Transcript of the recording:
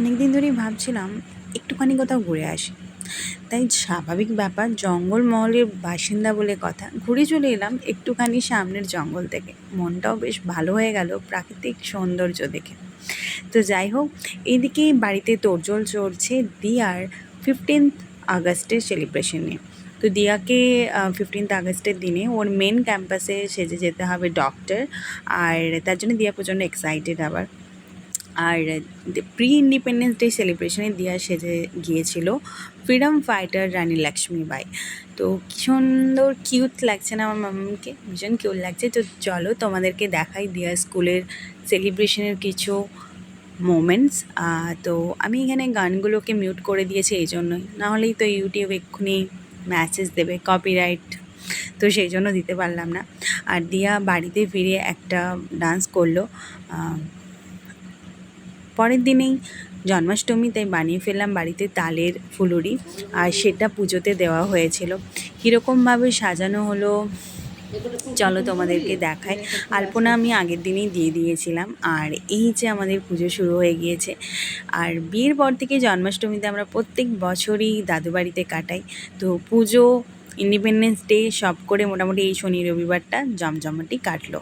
অনেক দিন ধরেই ভাবছিলাম একটুখানি কোথাও ঘুরে আসি। তাই স্বাভাবিক ব্যাপার জঙ্গলমহলের বাসিন্দা বলে কথা, ঘুরে চলে এলাম একটুখানি সামনের জঙ্গল থেকে। মনটাও বেশ ভালো হয়ে গেল প্রাকৃতিক সৌন্দর্য দেখে। তো যাই হোক, এদিকে বাড়িতে তোড়জোড় চলছে দিয়ার ফিফটিন্থ আগস্টের সেলিব্রেশন নিয়ে। তো দিয়াকে ফিফটিন্থ আগস্টের দিনে ওর মেন ক্যাম্পাসে সেজে যেতে হবে ডক্টর আর তার জন্য দিয়া প্রচণ্ড এক্সাইটেড আবার। আর প্রি ইন্ডিপেন্ডেন্স ডে সেলিব্রেশনে দিয়া সেজে গিয়েছিল ফ্রিডম ফাইটার রানী লক্ষ্মীবাই তো কি সুন্দর কিউট লাগছে না আমার মামাকে ভীষণ কিউট লাগছে। তো চলো তোমাদেরকে দেখাই দিয়া স্কুলের সেলিব্রেশনের কিছু মোমেন্টস তো আমি এখানে গানগুলোকে মিউট করে দিয়েছি এই জন্যই নাহলেই তো ইউটিউব এক্ষুনি ম্যাসেজ দেবে কপিরাইট তো সেই জন্য দিতে পারলাম না। আর দিয়া বাড়িতে ফিরে একটা ডান্স করল। পরের দিনেই জন্মাষ্টমী তাই বানিয়ে ফেললাম বাড়িতে তালের ফুলুরি আর সেটা পুজোতে দেওয়া হয়েছিল। কীরকমভাবে সাজানো হলো, চলো তোমাদেরকে দেখাই। আলপনা আমি আগের দিনেই দিয়ে দিয়েছিলাম আর এই যে আমাদের পুজো শুরু হয়ে গিয়েছে। আর বিয়ের পর থেকে জন্মাষ্টমীতে আমরা প্রত্যেক বছরই দাদু বাড়িতে কাটাই। তো পুজো ইন্ডিপেন্ডেন্স ডে সব করে মোটামুটি এই শনি রবিবারটা জমজমাটি কাটলো।